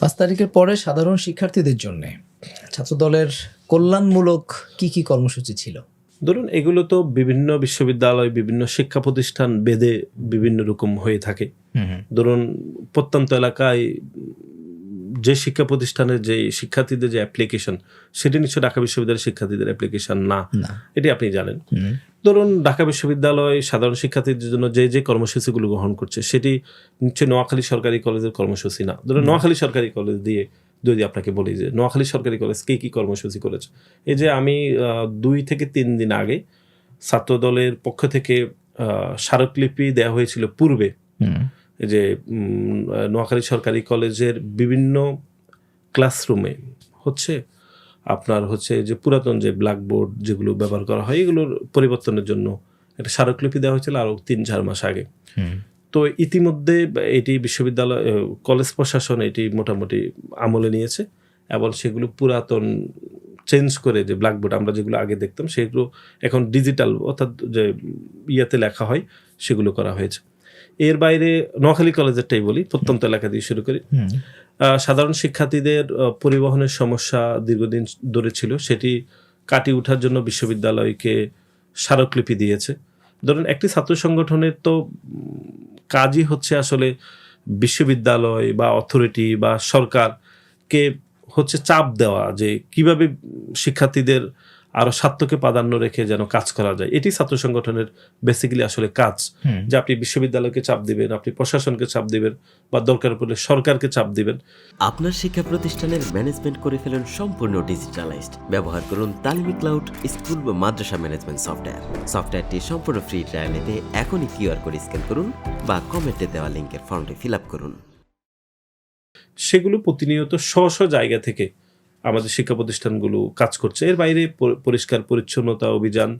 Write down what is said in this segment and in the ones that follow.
পাঁচ তারিখের পরে সাধারণ শিক্ষার্থীদের জন্য ছাত্রদলের কল্যাণমূলক কি কি কর্মসূচি ছিল? ধরুন এগুলো তো বিভিন্ন বিশ্ববিদ্যালয় বিভিন্ন শিক্ষা প্রতিষ্ঠান বেদে বিভিন্ন রকম হয়ে থাকে। ধরুন প্রত্যন্ত এলাকায় যে শিক্ষা প্রতিষ্ঠানের যে শিক্ষার্থীদের যে অ্যাপ্লিকেশন সেটি নিশ্চয় ঢাকা বিশ্ববিদ্যালয়ের শিক্ষার্থীদের অ্যাপ্লিকেশন না। এটি আপনি জানেন। ধরুন ঢাকা বিশ্ববিদ্যালয় সাধারণ শিক্ষার্থীদের জন্য যে যে কর্মসূচিগুলো গ্রহণ করছে সেটি নিশ্চয়ই নোয়াখালী সরকারি কলেজের কর্মসূচি না। ধরুন নোয়াখালী সরকারি কলেজ দিয়ে যদি আপনাকে বলি যে নোয়াখালী সরকারি কলেজ কে কি কর্মসূচি করেছে? এই যে আমি দুই থেকে তিন দিন আগে ছাত্র দলের পক্ষ থেকে স্মারকলিপি দেওয়া হয়েছিল পূর্বে। যে নোয়াখালী সরকারি কলেজের বিভিন্ন ক্লাসরুমে হচ্ছে আপনার হচ্ছে যে পুরাতন যে ব্ল্যাকবোর্ড যেগুলো ব্যবহার করা হয় এগুলোর পরিবর্তনের জন্য একটা স্মারকলিপি দেওয়া হয়েছিল আরও তিন চার মাস আগে। তো ইতিমধ্যে এটি বিশ্ববিদ্যালয় কলেজ প্রশাসন এটি মোটামুটি আমলে নিয়েছে এবং সেগুলো পুরাতন চেঞ্জ করে যে ব্ল্যাকবোর্ড আমরা যেগুলো আগে দেখতাম সেগুলো এখন ডিজিটাল অর্থাৎ যে ইয়াতে লেখা হয় সেগুলো করা হয়েছে। এর বাইরে নোয়াখালী কলেজেরটাই বলি প্রত্যন্ত এলাকা দিয়ে শুরু করি। সাধারণ শিক্ষার্থীদের পরিবহনের সমস্যা দীর্ঘদিন ধরে ছিল সেটি কাটিয়ে ওঠার জন্য বিশ্ববিদ্যালয়কে স্মারকলিপি দিয়েছে। ধরুন একটি ছাত্র সংগঠনের তো কাজই হচ্ছে আসলে বিশ্ববিদ্যালয় বা অথরিটি বা সরকারকে হচ্ছে চাপ দেওয়া যে কীভাবে শিক্ষার্থীদের আরও স্বার্থকে প্রাধান্য রেখে যেন কাজ করা যায়। এটি ছাত্র সংগঠনের বেসিক্যালি আসলে কাজ। যে আপনি বিশ্ববিদ্যালয়কে চাপ দিবেন আপনি প্রশাসনকে চাপ দিবেন বা দরকার পড়লে সরকারকে চাপ দিবেন। আপনার শিক্ষা প্রতিষ্ঠানের ম্যানেজমেন্ট করে ফেলুন সম্পূর্ণ ডিজিটালাইজড ব্যবহার করুন তালিমি ক্লাউড স্কুল বা মাদ্রাসা ম্যানেজমেন্ট সফটওয়্যার সফটওয়্যারটি সম্পূর্ণ ফ্রি ট্রায়াল নিতে এখনই কিউআর কোড স্ক্যান করুন বা কমেন্টে দেওয়া লিঙ্কের ফর্মটি ফিল আপ করুন। সেগুলো প্রতিনিয়ত স্ব স্ব জায়গা থেকে আমাদের শিক্ষা প্রতিষ্ঠানগুলো কাজ করছে। এর বাইরে পরিষ্কার পরিচ্ছন্নতা অভিযান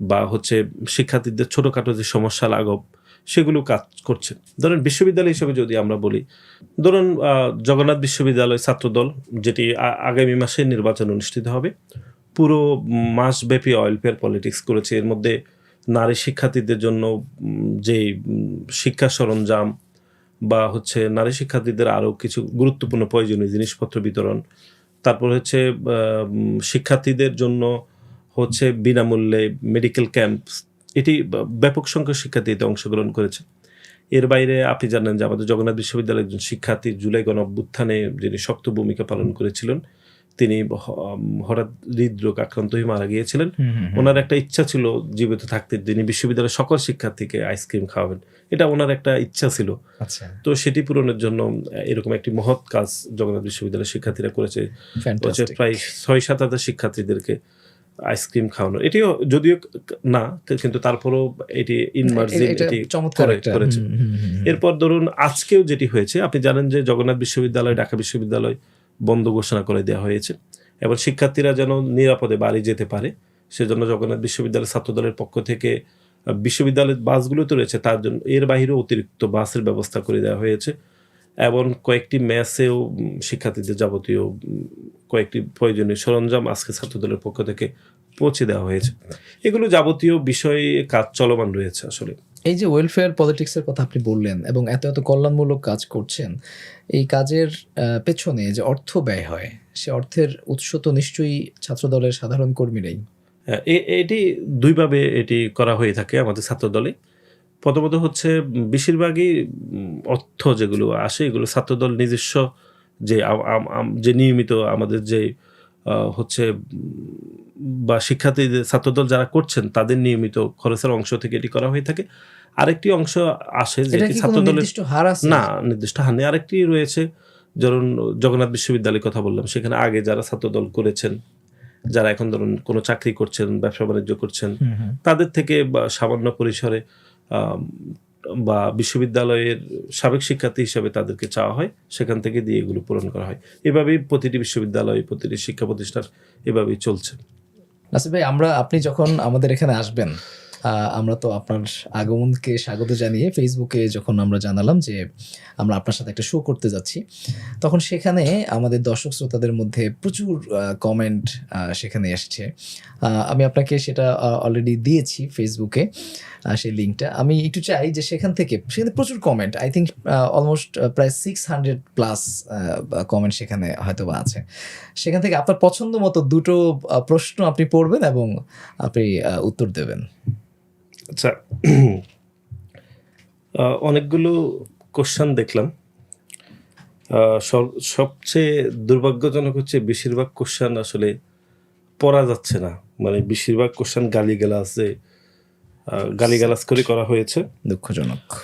বা হচ্ছে শিক্ষার্থীদের ছোটোখাটো যে সমস্যা লাঘব, সেগুলো কাজ করছে। ধরেন বিশ্ববিদ্যালয় হিসেবে যদি আমরা বলি, ধরুন জগন্নাথ বিশ্ববিদ্যালয় ছাত্রদল, যেটি আগামী মাসে নির্বাচন অনুষ্ঠিত হবে, পুরো মাসব্যাপী অয়েল পেয়ার পলিটিক্স করেছে। এর মধ্যে নারী শিক্ষার্থীদের জন্য যে শিক্ষা সরঞ্জাম বা হচ্ছে নারী শিক্ষার্থীদের আরও কিছু গুরুত্বপূর্ণ প্রয়োজনীয় জিনিসপত্র বিতরণ তারপর হচ্ছে শিক্ষার্থীদের জন্য হচ্ছে বিনামূল্যে মেডিকেল ক্যাম্প এটি ব্যাপক সংখ্যক শিক্ষার্থীতে অংশগ্রহণ করেছে। এর বাইরে আপনি জানেন যে আমাদের জগন্নাথ বিশ্ববিদ্যালয়ের একজন শিক্ষার্থী জুলাই গণ অভ্যুত্থানে যিনি শক্ত ভূমিকা পালন করেছিলেন তিনি হঠাৎ হৃদরোগ আক্রান্ত হয়ে মারা গিয়েছিলেন। ওনার একটা ইচ্ছা ছিল জীবিত থাকতে। তিনি বিশ্ববিদ্যালয়ের সকল শিক্ষার্থীকে আইসক্রিম খাওয়াবেন। এটা ওনার একটা ইচ্ছা ছিল। আচ্ছা। তো সেটি পূরণের জন্য এরকম একটি মহৎ কাজ জগন্নাথ বিশ্ববিদ্যালয়ের শিক্ষার্থীরা করেছে। প্রায় ছয় সাত হাজার শিক্ষার্থীদেরকে আইসক্রিম খাওয়ানো। এটিও যদিও না কিন্তু তারপরেও এটি ইনমার্জিন এটি চমৎকার করেছে। এরপর ধরুন আজকেও যেটি হয়েছে আপনি জানেন যে জগন্নাথ বিশ্ববিদ্যালয় ঢাকা বিশ্ববিদ্যালয় বন্ধ ঘোষণা করে দেওয়া হয়েছে। এবং শিক্ষার্থীরা যেন নিরাপদে বাড়ি যেতে পারে, সেজন্য জগন্নাথ বিশ্ববিদ্যালয় ছাত্রদলের পক্ষ থেকে বিশ্ববিদ্যালয়ের বাসগুলো তো রয়েছে, তার জন্য এর বাইরেও অতিরিক্ত বাসের ব্যবস্থা করে দেওয়া হয়েছে। এবং কয়েকটি ম্যাচেও শিক্ষার্থীদের যাবতীয় কয়েকটি প্রয়োজনীয় সরঞ্জাম আজকে ছাত্রদলের পক্ষ থেকে পৌঁছে দেওয়া হয়েছে। এগুলো যাবতীয় বিষয়ে কাজ চলমান রয়েছে আসলে। এই যে ওয়েলফেয়ার পলিটিক্সের কথা আপনি বললেন এবং এত এত কল্যাণমূলক কাজ করছেন, এই কাজের পেছনে যে অর্থ ব্যয় হয়, সে অর্থের উৎস তো নিশ্চয়ই ছাত্রদলের সাধারণ কর্মীরাই। এটি দুইভাবে এটি করা হয়ে থাকে আমাদের ছাত্রদলে। প্রথমত হচ্ছে বেশিরভাগই অর্থ যেগুলো আসে, এগুলো ছাত্রদল নিজস্ব যে যে নিয়মিত আমাদের যে হচ্ছে বা শিক্ষার্থীদের ছাত্রদল যারা করছেন, তাদের নিয়মিত খরচের অংশ থেকে এটি করা হয়ে থাকে। আরেকটি অংশ আসে যেটি কি কোনো ছাত্রদলের নির্দিষ্ট হার আছে? না নির্দিষ্ট হানি আরেকটি রয়েছে ধরুন জগন্নাথ বিশ্ববিদ্যালয়ের কথা বললাম সেখানে আগে যারা ছাত্রদল করেছেন যারা এখন ধরুন কোনো চাকরি করছেন ব্যবসা বাণিজ্য করছেন। তাদের থেকে সামান্য পরিসরে বা বিশ্ববিদ্যালয়ের সাবেক শিক্ষার্থী হিসেবে তাদেরকে চাওয়া হয় সেখান থেকে দিয়ে এগুলো পূরণ করা হয়। এভাবেই প্রতিটি বিশ্ববিদ্যালয় প্রতিটি শিক্ষা প্রতিষ্ঠান এভাবেই চলছে। নাসির ভাই আমরা আপনি যখন আমাদের এখানে আসবেন আমরা তো আপনার আগমনকে স্বাগত জানিয়ে ফেসবুকে যখন আমরা জানালাম যে আমরা আপনার সাথে একটা শো করতে যাচ্ছি, তখন সেখানে আমাদের দর্শক শ্রোতাদের মধ্যে প্রচুর কমেন্ট সেখানে এসছে। আমি আপনাকে সেটা অলরেডি দিয়েছি ফেসবুকে সেই লিঙ্কটা আমি একটু চাই যে সেখান থেকে, সেখানে প্রচুর কমেন্ট আই থিঙ্ক অলমোস্ট প্রায় সিক্স হান্ড্রেড প্লাস কমেন্ট সেখানে হয়তো বা আছে। সেখান থেকে আপনার পছন্দ মতো দুটো প্রশ্ন আপনি পড়বেন এবং আপনি উত্তর দেবেন। আচ্ছা অনেকগুলো কোশ্চান দেখলাম। সব- সবচেয়ে দুর্ভাগ্যজনক হচ্ছে বেশিরভাগ কোশ্চান আসলে পড়া যাচ্ছে না। মানে বেশিরভাগ কোশ্চান গালি গালাজে গালি গালাজ করে করা হয়েছে। দুঃখজনক।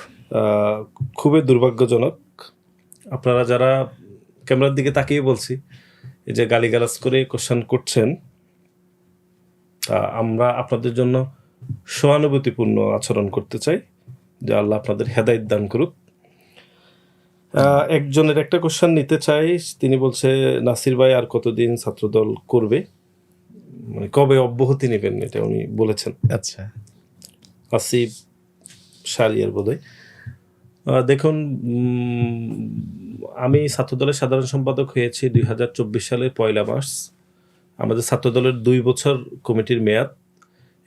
খুবই দুর্ভাগ্যজনক। আপনারা যারা ক্যামেরার দিকে তাকিয়ে বলছি এই যে গালিগালাজ করে কোশ্চান করছেন তা আমরা আপনাদের জন্য সহানুভূতিপূর্ণ আচরণ করতে চাই যে আল্লাহ আপনাদের হেদায়ত দান করুক। একজনের একটা কোশ্চেন নিতে চাই তিনি বলছে নাসির ভাই আর কতদিন ছাত্রদল করবে? মানে কবে অব্যাহতি নেবেন এটা উনি বলেছেন। আচ্ছা। আসিফ সারিয়ার বোধহয়। দেখুন আমি ছাত্রদলের সাধারণ সম্পাদক হয়েছি দুই হাজার চব্বিশ সালের পয়লা মার্চ। আমাদের ছাত্রদলের দুই বছর কমিটির মেয়াদ।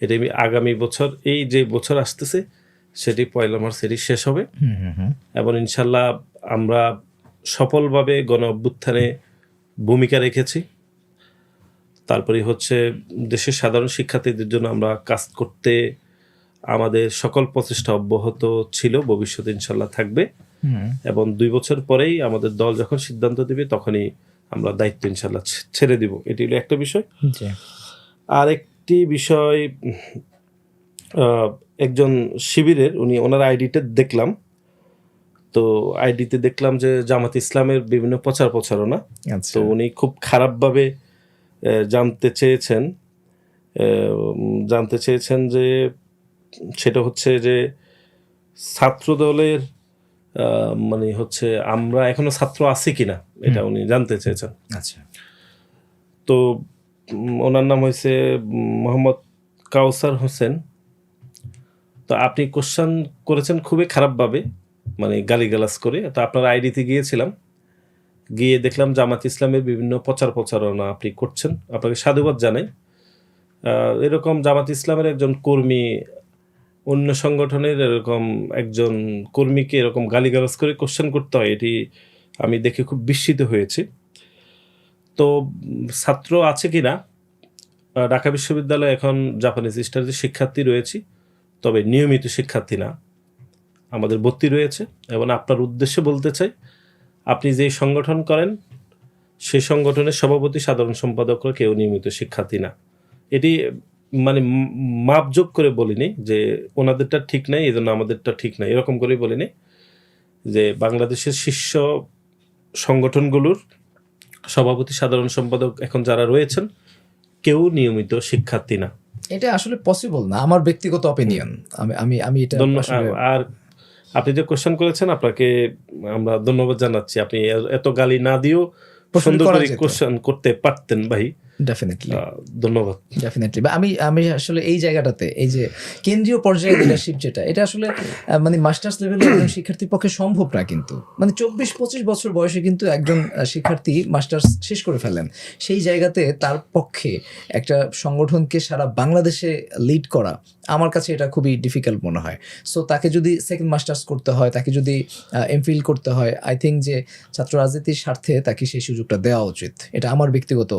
এটি আগামী বছর এই যে বছর আসতেছে সেটি পয়লা মার্চ এটি শেষ হবে। এবং ইনশাল্লাহ আমরা সফলভাবে গণ অভ্যুত্থানে ভূমিকা রেখেছি। তারপরে হচ্ছে দেশের সাধারণ শিক্ষার্থীদের জন্য আমরা কাজ করতে আমাদের সকল প্রচেষ্টা অব্যাহত ছিল ভবিষ্যতে ইনশাল্লাহ থাকবে। এবং দুই বছর পরেই আমাদের দল যখন সিদ্ধান্ত দেবে তখনই আমরা দায়িত্ব ইনশাল্লাহ ছেড়ে দিব। এটি হলো একটা বিষয়। আর একটি বিষয় একজন শিবিরের উনি ওনার আইডিতে দেখলাম। তো আইডিতে দেখলাম যে জামাত ইসলামের বিভিন্ন প্রচার প্রচারণা। আচ্ছা। তো উনি খুব খারাপভাবে জানতে চেয়েছেন। জানতে চেয়েছেন যে সেটা হচ্ছে যে ছাত্র দলের মানে হচ্ছে আমরা এখনও ছাত্র আছি কিনা এটা উনি জানতে চেয়েছেন। আচ্ছা। তো ওনার নাম হয়েছে মোহাম্মদ কাউসার হোসেন। তো আপনি কোশ্চান করেছেন খুবই খারাপভাবে মানে গালিগালাজ করে। তো আপনার আইডিতে গিয়েছিলাম। গিয়ে দেখলাম জামাত ইসলামের বিভিন্ন প্রচার প্রচারণা আপনি করছেন। আপনাকে সাধুবাদ জানাই। এরকম জামাত ইসলামের একজন কর্মী, অন্য সংগঠনের এরকম একজন কর্মীকে এরকম গালিগালাজ করে কোশ্চেন করতে হয়, এটি আমি দেখে খুব বিস্মিত হয়েছি। তো ছাত্র আছে কি না ঢাকা বিশ্ববিদ্যালয়ে এখন জাপানিজ স্টাডিজে শিক্ষার্থী রয়েছি, তবে নিয়মিত শিক্ষার্থী না। আমাদের ভর্তি রয়েছে, এবং আপনার উদ্দেশ্যে বলতে চাই, আপনি যে সংগঠন করেন সেই সংগঠনের সভাপতি সাধারণ সম্পাদকরা কেউ নিয়মিত শিক্ষার্থী না। এটি মানে মাপযোগ করে বলিনি যে ওনাদেরটা ঠিক নাই এই জন্য আমাদেরটা ঠিক নাই। এরকম করেই বলিনি যে বাংলাদেশের শীর্ষ সংগঠনগুলোর সভাপতি সাধারণ সম্পাদক এখন যারা রয়েছেন কেউ নিয়মিত শিক্ষার্থী না। এটা আসলে পসিবল না। আমার ব্যক্তিগত অপিনিয়ন আমি আমি আমি এটা আর আপনি যে কোশ্চেন করেছেন আপনাকে আমরা ধন্যবাদ জানাচ্ছি। আপনি এত গালি না দিয়েও সুন্দর করে। কোশ্চেন করতে পারতেন ভাই। ডেফিনেটলি ধন্যবাদ। ডেফিনেটলি বা আমি আমি আসলে এই জায়গাটাতে এই যে কেন্দ্রীয় পর্যায়ে লিডারশিপ যেটা এটা আসলে মানে মাস্টার্স লেভেলের একজন শিক্ষার্থীর পক্ষে সম্ভব না কিন্তু। মানে চব্বিশ পঁচিশ বছর বয়সে কিন্তু একজন শিক্ষার্থী মাস্টার্স শেষ করে ফেলেন। সেই জায়গাতে তার পক্ষে একটা সংগঠনকে সারা বাংলাদেশে লিড করা আমার কাছে এটা খুবই ডিফিকাল্ট মনে হয়। সো তাকে যদি সেকেন্ড মাস্টার্স করতে হয় তাকে যদি এমফিল করতে হয় আই থিঙ্ক যে ছাত্র রাজনীতির স্বার্থে তাকে সেই সুযোগটা দেওয়া উচিত। এটা আমার ব্যক্তিগত